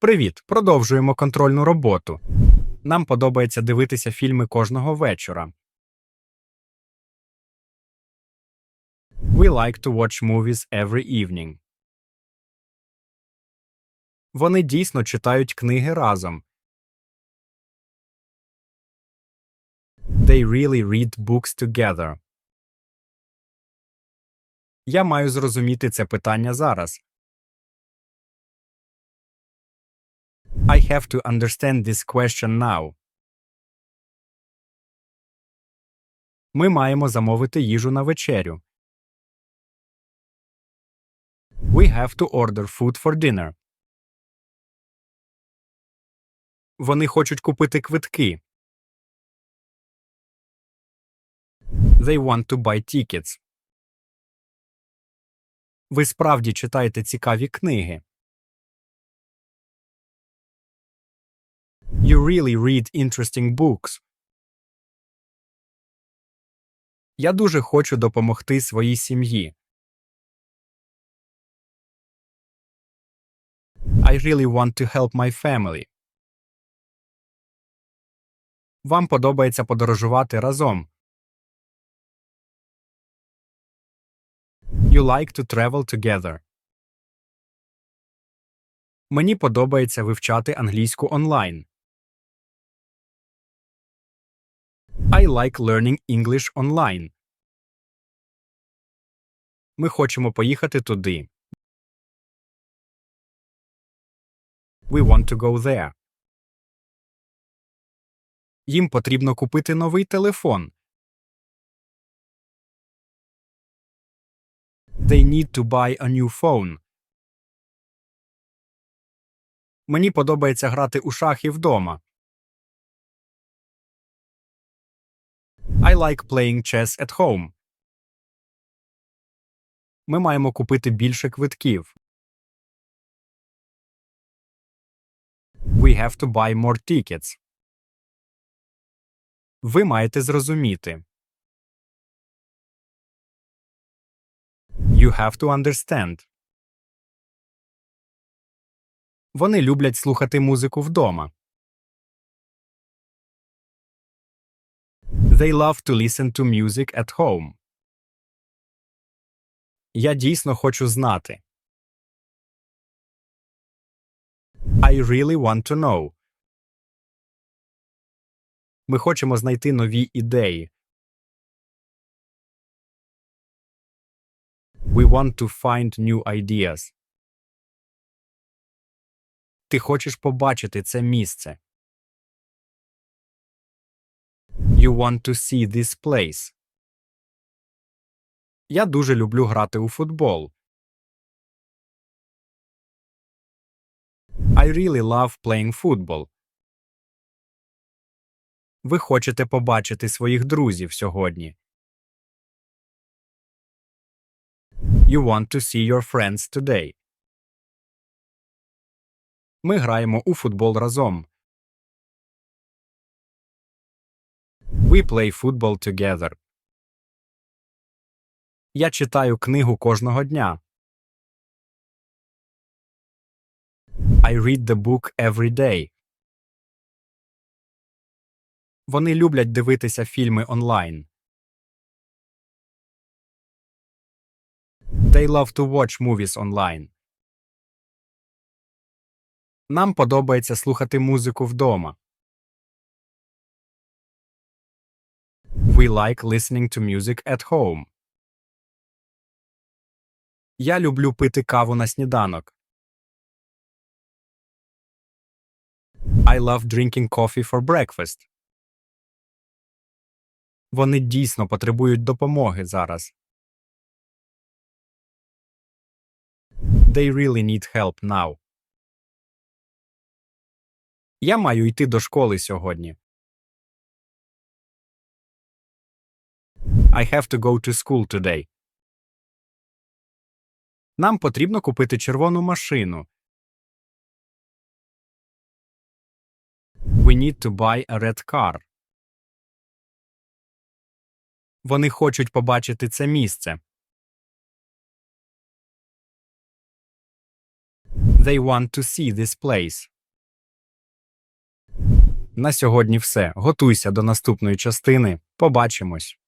Привіт! Продовжуємо контрольну роботу. Нам подобається дивитися фільми кожного вечора. We like to watch movies every evening. Вони дійсно читають книги разом. They really read books together. Я маю зрозуміти це питання зараз. I have to understand this question now. Ми маємо замовити їжу на вечерю. We have to order food for dinner. Вони хочуть купити квитки. They want to buy tickets. Ви справді читаєте цікаві книги. Really read interesting books. Я дуже хочу допомогти своїй сім'ї. I really want to help my family. Вам подобається подорожувати разом. You like to travel together. Мені подобається вивчати англійську онлайн. I like learning English online. Ми хочемо поїхати туди. We want to go there. Їм потрібно купити новий телефон. They need to buy a new phone. Мені подобається грати у шахи вдома. Like playing chess at home. Ми маємо купити більше квитків. We have to buy more tickets. Ви маєте зрозуміти. You have to understand. Вони люблять слухати музику вдома. They love to listen to music at home. Я дійсно хочу знати. I really want to know. Ми хочемо знайти нові ідеї. We want to find new ideas. Ти хочеш побачити це місце. You want to see this place. Я дуже люблю грати у футбол. I really love playing football. Ви хочете побачити своїх друзів сьогодні. You want to see your friends today. Ми граємо у футбол разом. We play football together. Я читаю книгу кожного дня. I read the book every day. Вони люблять дивитися фільми онлайн. They love to watch movies online. Нам подобається слухати музику вдома. We like listening to music at home. Я люблю пити каву на сніданок. I love drinking coffee for breakfast. Вони дійсно потребують допомоги зараз. They really need help now. Я маю йти до школи сьогодні. I have to go to school today. Нам потрібно купити червону машину. We need to buy a red car. Вони хочуть побачити це місце. They want to see this place. На сьогодні все. Готуйся до наступної частини. Побачимось.